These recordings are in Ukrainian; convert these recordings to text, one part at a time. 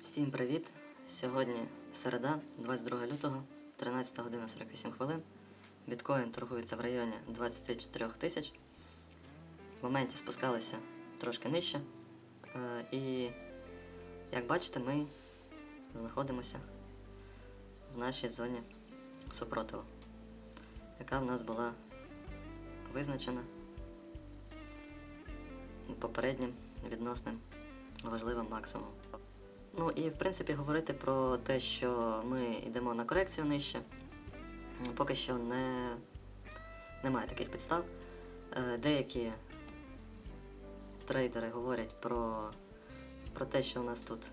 Всім привіт! Сьогодні середа, 22 лютого, 13 година 48 хвилин. Біткоін торгується в районі 24 тисяч. В моменті спускалися трошки нижче. Е, І, як бачите, ми знаходимося в нашій зоні супротиву, яка в нас була визначена попереднім відносним важливим максимумом. Ну і в принципі говорити про те, що ми йдемо на корекцію нижче, поки що не, немає таких підстав. Е, Деякі трейдери говорять про, про те, що у нас тут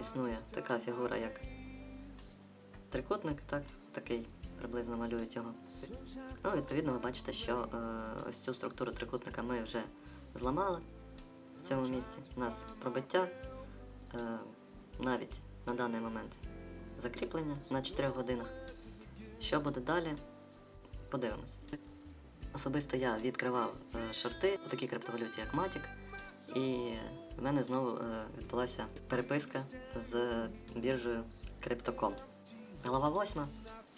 існує така фігура, як трикутник, так, такий приблизно малюють його. Ну, відповідно, ви бачите, що е, ось цю структуру трикутника ми вже зламали в цьому місці. У нас пробиття. Е, навіть на даний момент закріплення на 4 годинах. Що буде далі? Подивимось. Особисто я відкривав е, шорти у такій криптовалюті, як Matic, і в мене знову е, відбулася переписка з біржею Crypto.com. Глава 8.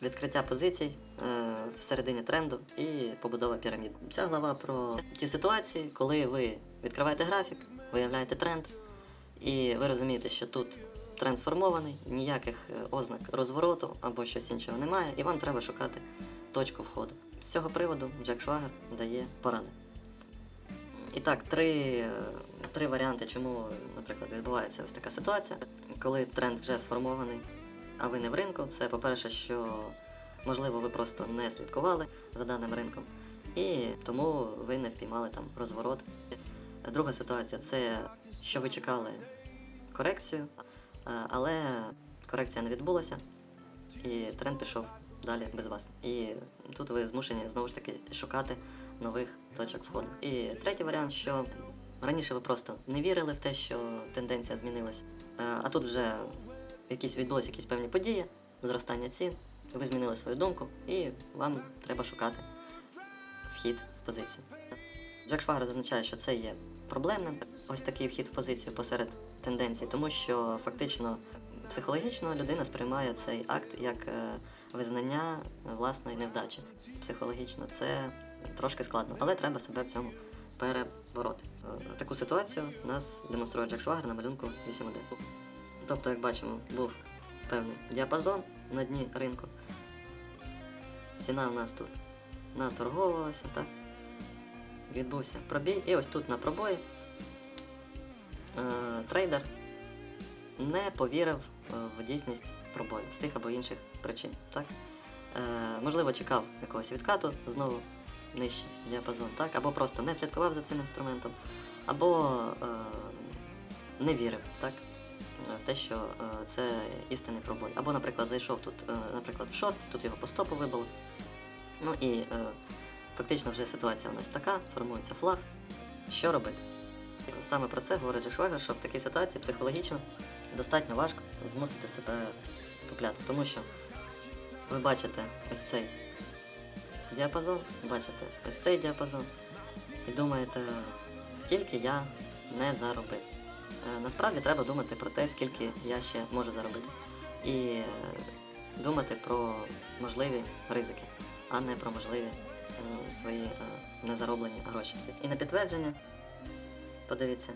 Відкриття позицій е, всередині тренду і побудова пірамід. Ця глава про ті ситуації, коли ви відкриваєте графік, виявляєте тренд, і ви розумієте, що тут тренд сформований, ніяких е, ознак розвороту або щось іншого немає, і вам треба шукати точку входу. З цього приводу Джек Швагер дає поради. І так, три, е, три варіанти, чому, наприклад, відбувається ось така ситуація, коли тренд вже сформований, а ви не в ринку. Це по-перше, що можливо ви просто не слідкували за даним ринком, і тому ви не впіймали там розворот. Друга ситуація це що ви чекали корекцію, е, але корекція не відбулася, і тренд пішов далі без вас. І тут ви змушені знову ж таки шукати нових точок входу. І третій варіант, що раніше ви просто не вірили в те, що тенденція змінилася, е, а тут вже якісь відбулися якісь певні події, зростання цін, ви змінили свою думку, і вам треба шукати вхід в позицію. Джек Швагер зазначає, що це є проблемним. Ось такий вхід в позицію посеред тенденцій, тому що фактично психологічно людина сприймає цей акт як е, визнання власної невдачі. Психологічно це трошки складно, але треба себе в цьому перебороти. Е, Таку ситуацію нас демонструє Джек Швагер на малюнку 8.1. Тобто, як бачимо, був певний діапазон на дні ринку. Ціна в нас тут наторговувалася, так? відбувся пробій, і ось тут на пробої трейдер не повірив е, в дійсність пробою з тих або інших причин. Так? Е, можливо, чекав якогось відкату знову нижче діапазон, так? або просто не слідкував за цим інструментом, або е, не вірив так? е, в те, що е, це істинний пробой. Або, наприклад, зайшов тут, е, наприклад, в шорт, тут його по стопу вибило. Ну і е, Фактично вже ситуація у нас така, формується флаг. Що робити? Саме про це говорить Швагер, що в такій ситуації психологічно достатньо важко змусити себе купляти. Тому що ви бачите ось цей діапазон, бачите ось цей діапазон і думаєте, скільки я не заробив. Е, Насправді треба думати про те, скільки я ще можу заробити. І думати про можливі ризики, а не про можливі е, свої е, незароблені гроші. І на підтвердження, подивіться,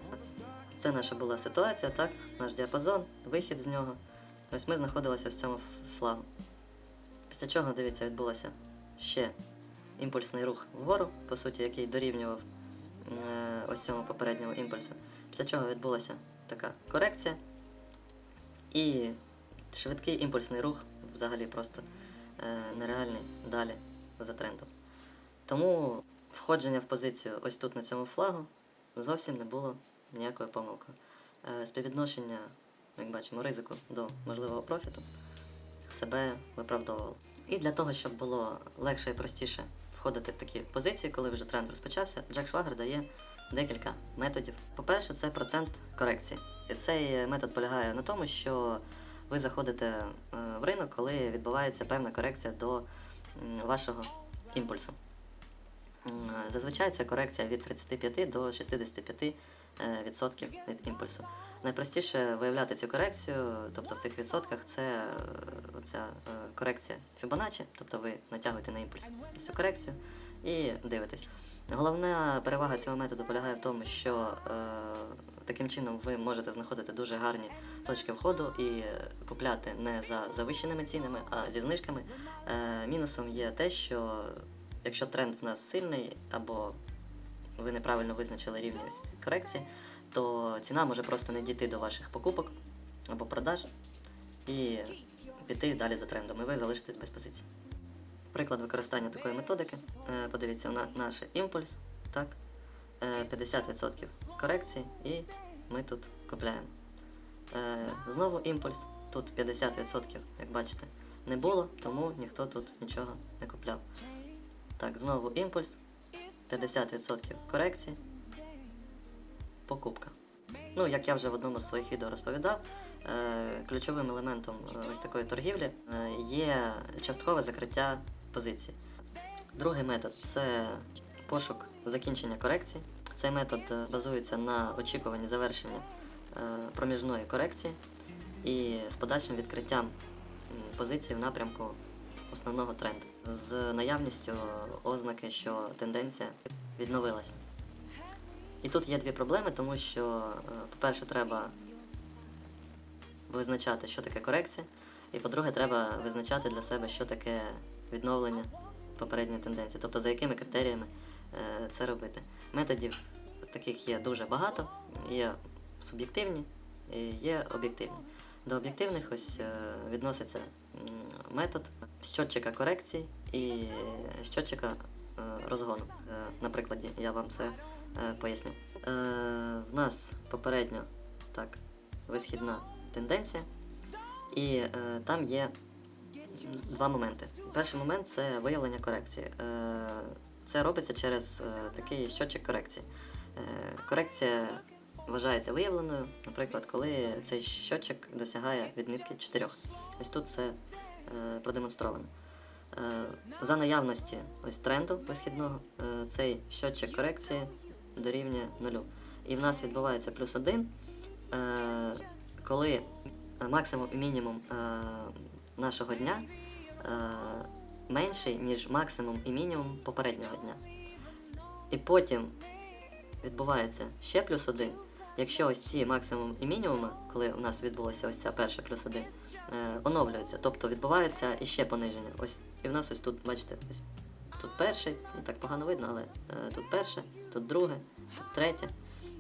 це наша була ситуація, так? Наш діапазон, вихід з нього. Ось ми знаходилися в цьому флагу. Після чого, дивіться, відбулося ще імпульсний рух вгору, по суті, який дорівнював е, ось цьому попередньому імпульсу. Після чого відбулася така корекція. І швидкий імпульсний рух взагалі просто е, нереальний далі за трендом. Тому входження в позицію ось тут на цьому флагу зовсім не було ніякою помилкою. Е, співвідношення, як бачимо, ризику до можливого профіту себе виправдовувало. І для того, щоб було легше і простіше входити в такі позиції, коли вже тренд розпочався, Джек Швагер дає декілька методів. По-перше, це процент корекції. І цей метод полягає на тому, що ви заходите е, в ринок, коли відбувається певна корекція до вашого імпульсу. М, Зазвичай це корекція від 35 до 65% е, від імпульсу. Найпростіше виявляти цю корекцію, тобто в цих відсотках, це е, оця е, корекція Fibonacci, тобто ви натягуєте на імпульс цю корекцію і дивитесь. Головна перевага цього методу полягає в тому, що е, таким чином ви можете знаходити дуже гарні точки входу і е, купляти не за завищеними цінами, а зі знижками. Е, мінусом є те, що якщо тренд в нас сильний, або ви неправильно визначили рівні корекції, то ціна може просто не дійти до ваших покупок або продаж і піти далі за трендом, і ви залишитесь без позиції. Приклад використання такої методики. Е, Подивіться на наш імпульс, так, е, 50% корекції, і ми тут купляємо. Е, Знову імпульс, тут 50%, як бачите, не було, тому ніхто тут нічого не купляв. Так, знову імпульс, 50% корекції, покупка. Ну, як я вже в одному з своїх відео розповідав, е, ключовим елементом е, ось такої торгівлі е, є часткове закриття позицій. Другий метод це пошук закінчення корекції. Цей метод базується на очікуванні завершення проміжної корекції і з подальшим відкриттям позиції в напрямку основного тренду з наявністю ознаки, що тенденція відновилася. І тут є дві проблеми, тому що, е, по-перше, треба визначати, що таке корекція, і по-друге, треба визначати для себе, що таке відновлення попередньої тенденції, тобто за якими критеріями е, це робити. Методів таких є дуже багато, є суб'єктивні і є об'єктивні. До об'єктивних ось е, відноситься метод щотчика корекції і щотчика е, розгону. Е, На прикладі я вам це е, поясню. В нас попередньо так, висхідна тенденція, і там є два моменти. Перший момент це виявлення корекції. Це робиться через такий щотчик корекції. Корекція вважається виявленою, наприклад, коли цей щотчик досягає відмітки 4. Ось тут це е, продемонстровано. Е, За наявності ось тренду висхідного, е, цей щотчик корекції дорівнює нулю. І в нас відбувається плюс один, коли максимум і мінімум нашого дня менший, ніж максимум і мінімум попереднього дня. І потім відбувається ще плюс один. Якщо ось ці максимум і мінімуми, коли у нас відбулося ось ця перша плюс один, е, оновлюються, тобто відбувається іще пониження. Ось і в нас ось тут, бачите, ось тут перший, не так погано видно, але е, тут перше, тут друге, тут третє,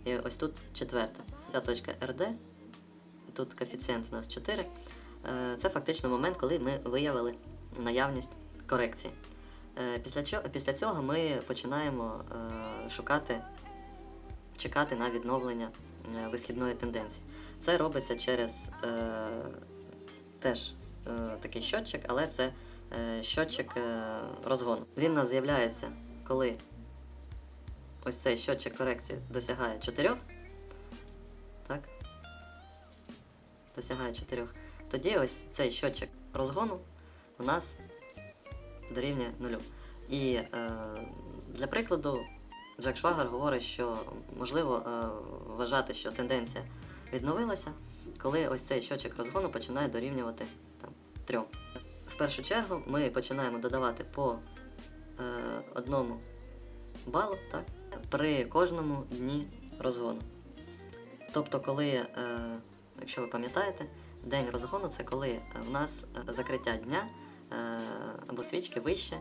і ось тут четверте. Ця точка РД, тут коефіцієнт у нас 4. Е, Це фактично момент, коли ми виявили наявність корекції. Е, Після після цього ми починаємо е, шукати, чекати на відновлення е, висхідної тенденції. Це робиться через е, теж е, такий щотчик, але це е, щотчик е, розгону. Він у нас з'являється, коли ось цей щотчик корекції досягає 4. Так? Досягає 4. Тоді ось цей щотчик розгону у нас дорівнює нулю. І е, для прикладу, Джек Швагар говорить, що можливо е, вважати, що тенденція відновилася, коли ось цей щочик розгону починає дорівнювати там, трьом. В першу чергу ми починаємо додавати по е, одному балу так, при кожному дні розгону. Тобто, коли, е, якщо ви пам'ятаєте, день розгону це коли в нас е, закриття дня е, або свічки вище,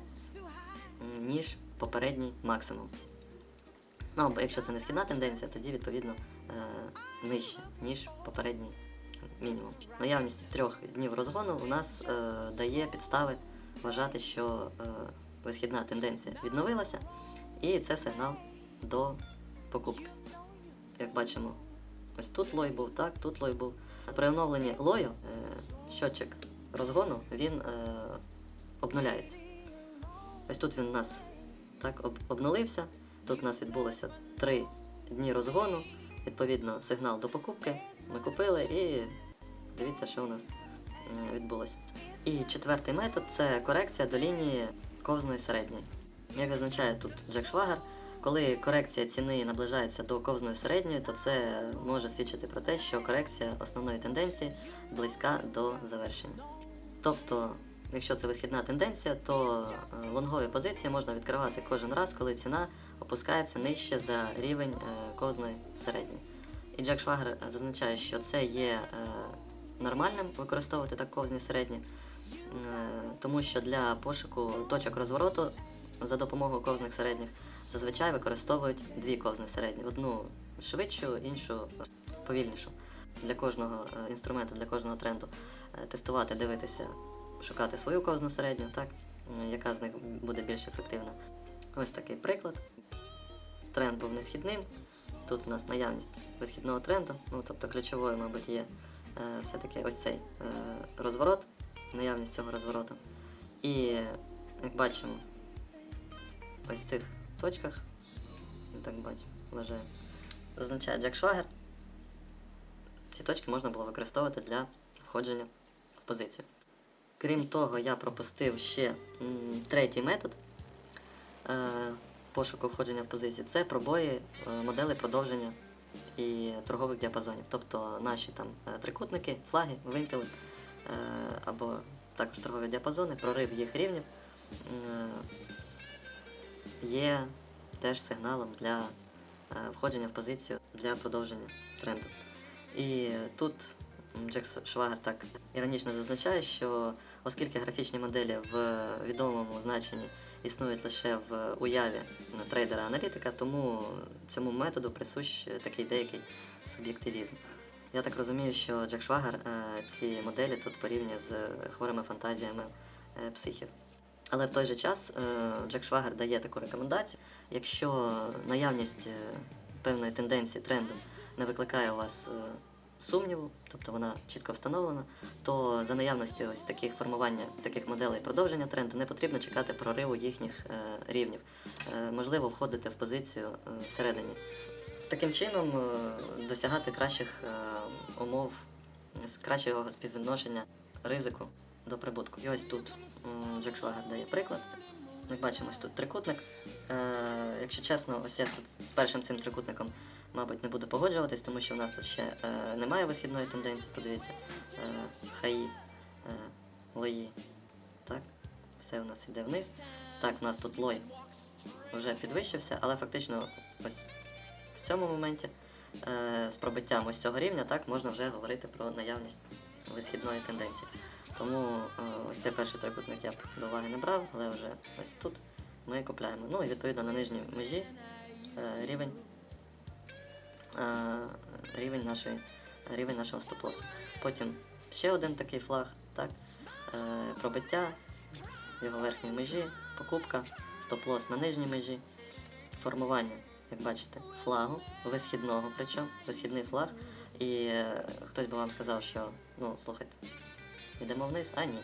ніж попередній максимум. Ну, або якщо це не тенденція, тоді відповідно е, нижче, ніж попередній мінімум. Наявність трьох днів розгону у нас е, дає підстави вважати, що е, висхідна тенденція відновилася, і це сигнал до покупки. Як бачимо, ось тут лой був, так, тут лой був. При оновленні лою щотчик розгону він обнуляється. Ось тут він у нас так об, обнулився. Тут у нас відбулося 3 дні розгону, відповідно, сигнал до покупки. Ми купили і дивіться, що у нас відбулося. І четвертий метод це корекція до лінії ковзної середньої. Як зазначає тут Джек Швагер, коли корекція ціни наближається до ковзної середньої, то це може свідчити про те, що корекція основної тенденції близька до завершення. Тобто, якщо це висхідна тенденція, то е, лонгові позиції можна відкривати кожен раз, коли ціна опускається нижче за рівень е, ковзної середньої. І Джек Швагер зазначає, що це є е, нормальним використовувати так ковзні середні, е, тому що для пошуку точок розвороту за допомогою ковзних середніх зазвичай використовують дві ковзні середні: одну швидшу, іншу повільнішу. Для кожного е, інструменту, для кожного тренду е, тестувати, дивитися, шукати свою ковзну середню, так, е, яка з них буде більш ефективна. Ось такий приклад. Тренд був несхідним. Тут у нас наявність висхідного тренду, ну тобто ключовою, мабуть, є е, все-таки ось цей е, розворот, наявність цього розвороту. І як бачимо, ось в цих точках, так бачу, вважаю, зазначає Джек Швагер. Ці точки можна було використовувати для входження в позицію. Крім того, я пропустив ще м, третій метод е, пошуку входження в позиції. Це пробої е, моделей продовження і торгових діапазонів. Тобто наші там е, трикутники, флаги, вимпіли е, або також торгові діапазони, прорив їх рівнів є теж сигналом для входження в позицію для продовження тренду. І тут Джек Швагер так іронічно зазначає, що оскільки графічні моделі в відомому значенні існують лише в уяві трейдера-аналітика, тому цьому методу присущ такий деякий суб'єктивізм. Я так розумію, що Джек Швагер е, ці моделі тут порівнює з хворими фантазіями е, психів. Але в той же час е, Джек Швагер дає таку рекомендацію, якщо наявність певної тенденції тренду не викликає у вас сумніву, тобто вона чітко встановлена, то за наявності ось таких формування таких моделей продовження тренду не потрібно чекати прориву їхніх е, рівнів. Е, можливо входити в позицію е, всередині. Таким чином досягати кращих умов, кращого співвідношення ризику до прибутку. І ось тут Джек Швагер дає приклад. Як бачимо, ось тут трикутник. Якщо чесно, ось я тут з першим цим трикутником, мабуть, не буду погоджуватись, тому що в нас тут ще е, немає висхідної тенденції. Подивіться, е, хаї, е, лої. Так, все у нас йде вниз. Так, у нас тут лой вже підвищився, але фактично ось в цьому моменті е, з пробиттям ось цього рівня так можна вже говорити про наявність висхідної тенденції. Тому е, ось цей перший трикутник я б до уваги не брав, але вже ось тут ми купляємо. Ну і відповідно на нижній межі е, рівень, рівень, нашої, рівень нашого стоп-лосу. Потім ще один такий флаг, так, е, пробиття його верхньої межі, покупка, стоп-лос на нижній межі, формування, як бачите, флагу, висхідного причому, висхідний флаг. І е, хтось би вам сказав, що ну слухайте, йдемо вниз, а ні.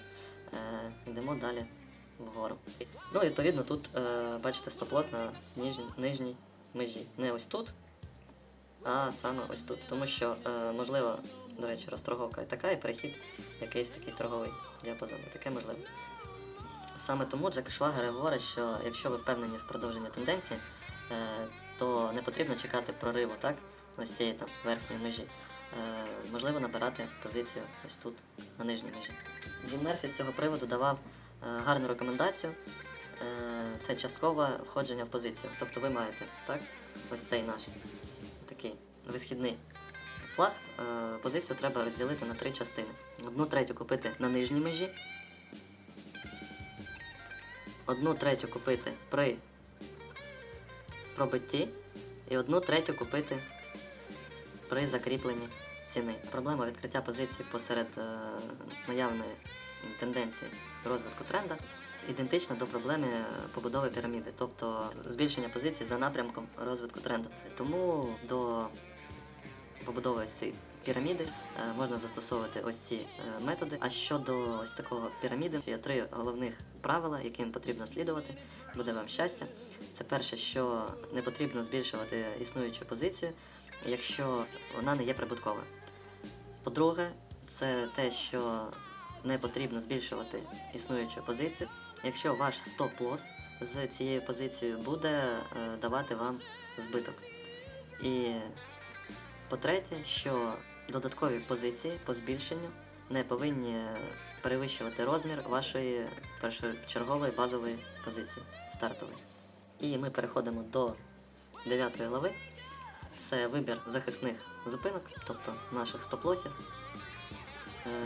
Е, йдемо далі вгору. Ну, відповідно, тут е, бачите стоп-лос на ніжній, нижній межі. Не ось тут, а саме ось тут. Тому що, е, можливо, до речі, розторговка і така, і перехід якийсь такий торговий діапазон. Таке можливо. Саме тому Джек Швагер говорить, що якщо ви впевнені в продовженні тенденції, е, то не потрібно чекати прориву, так? Ось цієї там верхньої межі. Е, можливо набирати позицію ось тут, на нижній межі. Джим Мерфі з цього приводу давав гарну рекомендацію. Це часткове входження в позицію. Тобто ви маєте, так? Ось цей наш висхідний флаг. Е, позицію треба розділити на три частини. Одну третю купити на нижній межі, одну третю купити при пробитті і одну третю купити при закріпленні ціни. Проблема відкриття позицій посеред е, наявної тенденції розвитку тренда ідентична до проблеми е, побудови піраміди, тобто збільшення позицій за напрямком розвитку тренду. Тому до побудови цієї піраміди е, можна застосовувати ось ці е, методи. А щодо ось такого піраміди, є три головних правила, яким потрібно слідувати. Буде вам щастя. Це перше, що не потрібно збільшувати існуючу позицію, якщо вона не є прибутковою. По-друге, це те, що не потрібно збільшувати існуючу позицію, якщо ваш стоп-лос з цією позицією буде е, давати вам збиток. І по-третє, що додаткові позиції по збільшенню не повинні перевищувати розмір вашої першочергової базової позиції стартової. І ми переходимо до 9 глави. Це вибір захисних зупинок, тобто наших стоп-лосів.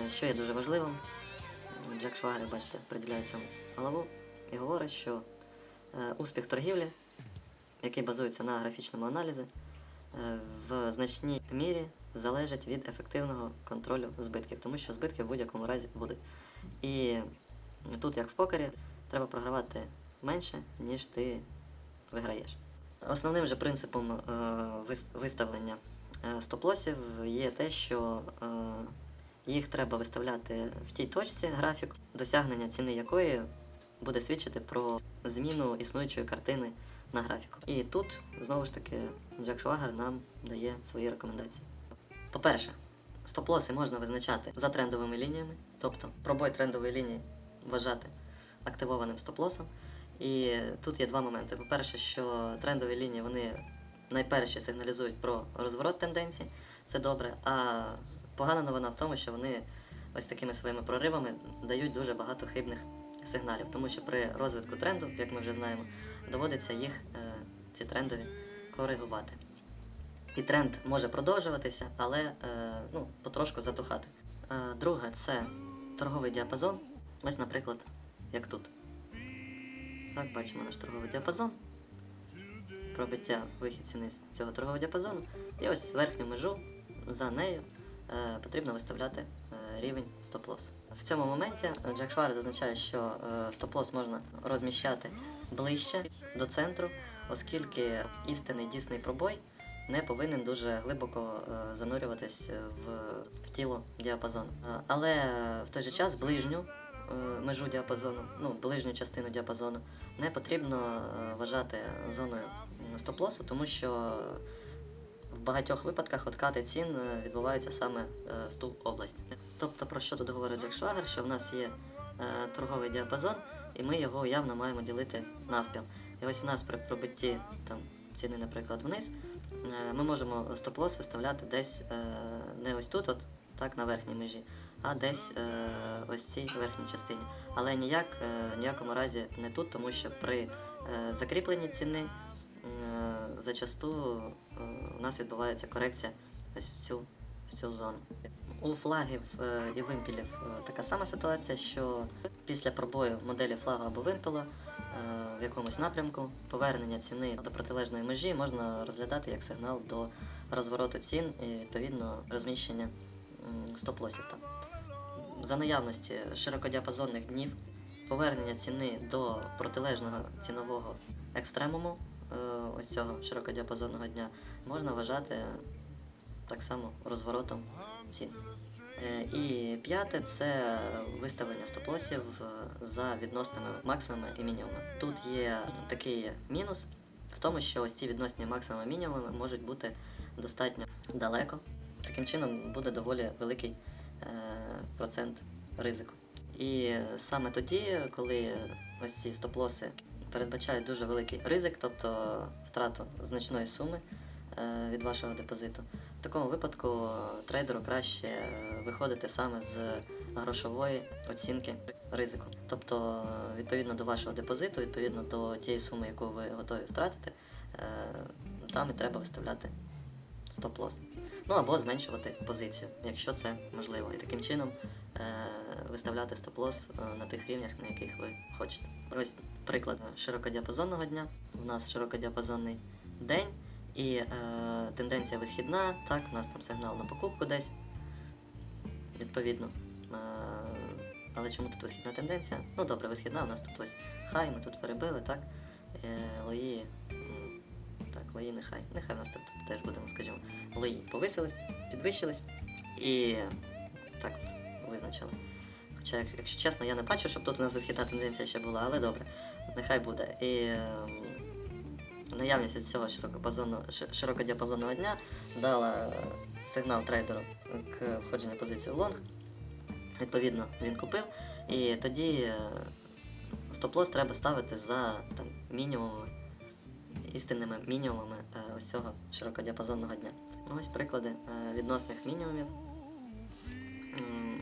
Е, Що є дуже важливим, Джек Швагер, бачите, приділяє цьому главу і говорить, що е, успіх торгівлі, який базується на графічному аналізі, в значній мірі залежить від ефективного контролю збитків, тому що збитки в будь-якому разі будуть. І тут, як в покері, треба програвати менше, ніж ти виграєш. Основним же принципом е, виставлення е, стоп-лосів є те, що е, їх треба виставляти в тій точці графіку, досягнення ціни якої буде свідчити про зміну існуючої картини на графіку. І тут знову ж таки Джек Швагер нам дає свої рекомендації. По-перше, стоп-лоси можна визначати за трендовими лініями, тобто пробой трендової лінії вважати активованим стоп-лосом. І тут є два моменти. По-перше, що трендові лінії вони найперші сигналізують про розворот тенденцій, це добре. А погана новина в тому, що вони ось такими своїми проривами дають дуже багато хибних сигналів, тому що при розвитку тренду, як ми вже знаємо, доводиться їх е, ці трендові коригувати. І тренд може продовжуватися, але е, ну, потрошку затухати. Е, друге це торговий діапазон. Ось, наприклад, як тут. Так, бачимо наш торговий діапазон. Пробиття вихід ціни з цього торгового діапазону. І ось верхню межу за нею е, потрібно виставляти е, рівень стоп-лос. В цьому моменті Джек Швар зазначає, що е, стоп-лос можна розміщати ближче до центру, оскільки істинний дійсний пробой не повинен дуже глибоко е, занурюватись в, в тіло діапазону. Е, Але в той же час ближню е, межу діапазону, ну, ближню частину діапазону, не потрібно е, вважати зоною стоп-лосу, тому що в багатьох випадках откати цін е, відбуваються саме е, в ту область. Тобто, про що тут говорить Джек Швагер, що в нас є е, торговий діапазон, і ми його явно маємо ділити навпіл. І ось в нас при пробитті там, ціни, наприклад, вниз, е, ми можемо стоп-лос виставляти десь е, не ось тут, от, так, на верхній межі, а десь е, ось цій верхній частині. Але ніяк, ніякому разі не тут, тому що при закріпленні ціни зачасту у нас відбувається корекція ось в цю, в цю зону. У флагів і вимпілів така сама ситуація, що після пробою моделі флагу або вимпела е, в якомусь напрямку повернення ціни до протилежної межі можна розглядати як сигнал до розвороту цін і відповідно розміщення стоп-лосів там. За наявності широкодіапазонних днів повернення ціни до протилежного цінового екстремуму е, ось цього широкодіапазонного дня можна вважати так само розворотом цін. Е, І п'яте це виставлення стоп-лосів е, за відносними максимумами і мінімумами. Тут є такий мінус в тому, що ось ці відносні максимуми і мінімуми можуть бути достатньо далеко. Таким чином буде доволі великий е, процент ризику. І саме тоді, коли ось ці стоп-лоси передбачають дуже великий ризик, тобто втрату значної суми від вашого депозиту, в такому випадку трейдеру краще виходити саме з грошової оцінки ризику. Тобто, відповідно до вашого депозиту, відповідно до тієї суми, яку ви готові втратити, е, там і треба виставляти стоп-лос. Ну або зменшувати позицію, якщо це можливо. І таким чином е, виставляти стоп-лос е, на тих рівнях, на яких ви хочете. Ось приклад широкодіапазонного дня. У нас широкодіапазонний день і е, тенденція висхідна. Так, у нас там сигнал на покупку десь. Відповідно. Е, але чому тут висхідна тенденція? Ну добре, висхідна, у нас тут ось хай, ми тут перебили, так? Е, лої. Так, лої нехай. Нехай у нас тут, тут теж будемо, скажімо, лої повисились, підвищились і так от визначили. Хоча, якщо чесно, я не бачу, щоб тут у нас висхідна тенденція ще була, але добре, нехай буде. І ем, наявність цього широкодіапазонного дня дала е, сигнал трейдеру к входженню позицію лонг. Відповідно, він купив, і тоді е, стоп-лосс треба ставити за там, мінімумами, істинними мінімумами е, ось цього широкодіапазонного дня. Ну, ось приклади відносних мінімумів,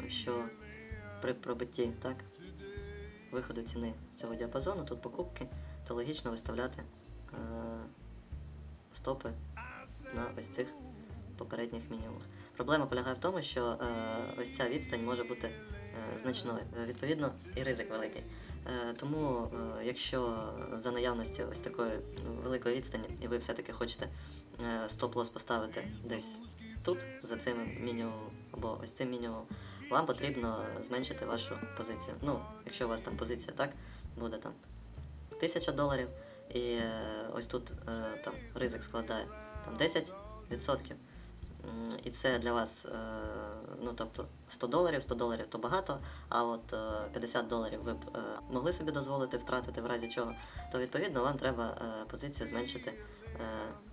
що при пробитті так, виходу ціни цього діапазону, тут покупки, то логічно виставляти стопи на ось цих попередніх мінімумах. Проблема полягає в тому, що е, ось ця відстань може бути е, значною. Відповідно, і ризик великий. Е, тому, е, якщо за наявності ось такої великої відстані, і ви все-таки хочете е, стоп-лосс поставити десь тут, за цим мінімумом, або ось цим мінімумом, вам потрібно зменшити вашу позицію. Ну, якщо у вас там позиція так, буде там 1000 доларів, і е, ось тут е, там ризик складає там 10%. І це для вас, е, ну тобто 100 доларів, 100 доларів то багато, а от е, 50 доларів ви б могли собі дозволити втратити в разі чого, то відповідно вам треба позицію зменшити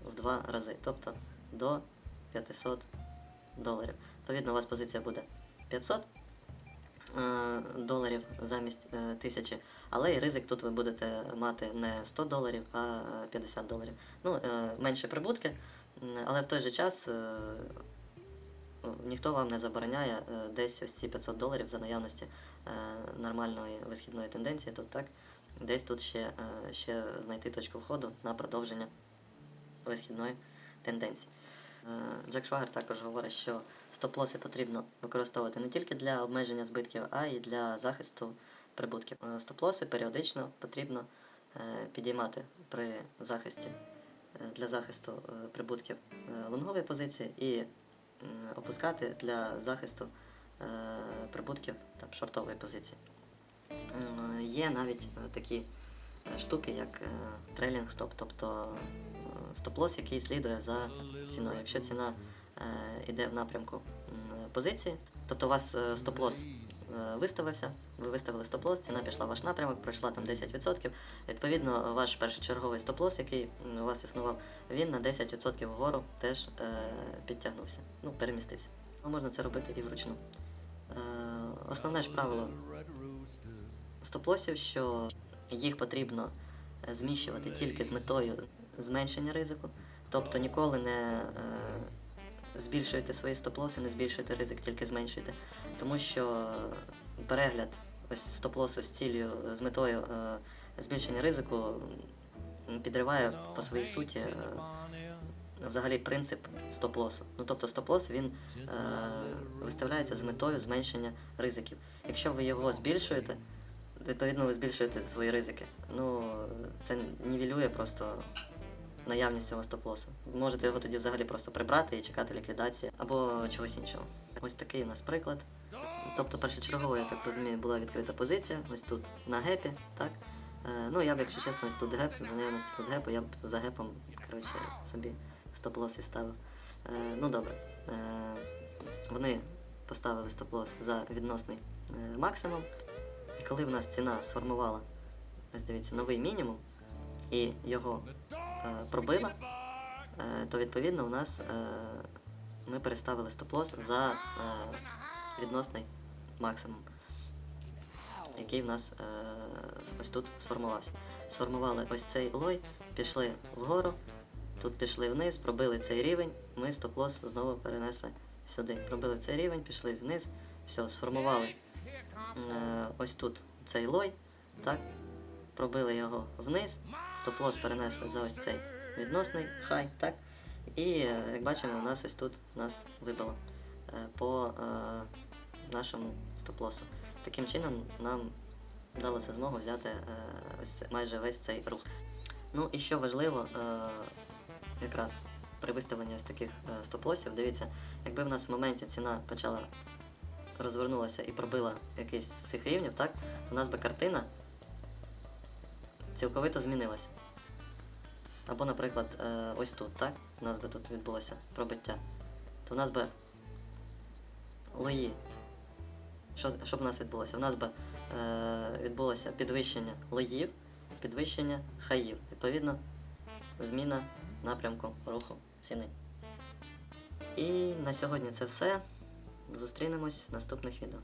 в два рази, тобто до 500 доларів. Відповідно, у вас позиція буде 500 е, доларів замість е, 1000, але і ризик тут ви будете мати не 100 доларів, а 50 доларів. Ну, е, менше прибутки, але в той же час е, ну, ніхто вам не забороняє е, десь ось ці 500 доларів за наявності е, нормальної висхідної тенденції, тут так, десь тут ще, е, ще знайти точку входу на продовження висхідної тенденції. Е, Джек Швагер також говорить, що стоп-лоси потрібно використовувати не тільки для обмеження збитків, а й для захисту прибутків. Е, Стоп-лоси періодично потрібно е, підіймати при захисті для захисту прибутків лонгової позиції і опускати для захисту прибутків там, шортової позиції. Є навіть такі штуки, як трейлінг стоп, тобто стоп-лос, який слідує за ціною. Якщо ціна е, йде в напрямку позиції, тобто у вас е, стоп-лос е, виставився, ви виставили стоп-лос, ціна пішла в ваш напрямок, пройшла там 10%. Відповідно, ваш першочерговий стоп-лос, який у вас існував, він на 10% вгору теж підтягнувся, ну, перемістився. Ну, Можна це робити і вручну. Основне ж правило стоп-лосів, що їх потрібно зміщувати тільки з метою зменшення ризику. Тобто ніколи не е, збільшуйте свої стоп-лоси, не збільшуйте ризик, тільки зменшуйте. Тому що перегляд ось стоп-лосу з цілею, з метою е, збільшення ризику підриває по своїй суті е, взагалі принцип стоп-лосу. Ну тобто стоп-лос він е, виставляється з метою зменшення ризиків. Якщо ви його збільшуєте, відповідно ви збільшуєте свої ризики. Ну це нівелює просто наявність цього стоп-лосу. Можете його тоді взагалі просто прибрати і чекати ліквідації або чогось іншого. Ось такий у нас приклад. Тобто першочергово, я так розумію, була відкрита позиція, ось тут на гепі, так? Е, ну я б, якщо чесно, ось тут геп, за наявності тут гепу, я б за гепом, коротше, собі стоп-лос і ставив. Е, ну добре. Е, вони поставили стоп-лос за відносний максимум. І коли в нас ціна сформувала, ось дивіться, новий мінімум, і його пробила, е, то відповідно у нас е, ми переставили стоп-лос за е, відносний максимум, який в нас е, ось тут сформувався. Сформували ось цей лой, пішли вгору, тут пішли вниз, пробили цей рівень, ми стоп-лос знову перенесли сюди. Пробили цей рівень, пішли вниз, все, сформували е, ось тут цей лой, так, пробили його вниз, стоп-лос перенесли за ось цей відносний хай, так, і як бачимо, у нас ось тут нас вибило е, по е, нашому стоп-лосу. Таким чином нам вдалося змогу взяти е, ось майже весь цей рух. Ну і що важливо, якраз при виставленні ось таких стоп-лосів, дивіться, якби в нас в моменті ціна почала розвернулася і пробила якийсь з цих рівнів, так, то у нас би картина цілковито змінилася. Або, наприклад, е, ось тут, так? У нас би тут відбулося пробиття. То у нас би лої. Що, що б у нас відбулося? У нас би е, відбулося підвищення лоїв, підвищення хаїв. Відповідно, зміна напрямку руху ціни. І на сьогодні це все. Зустрінемось в наступних відео.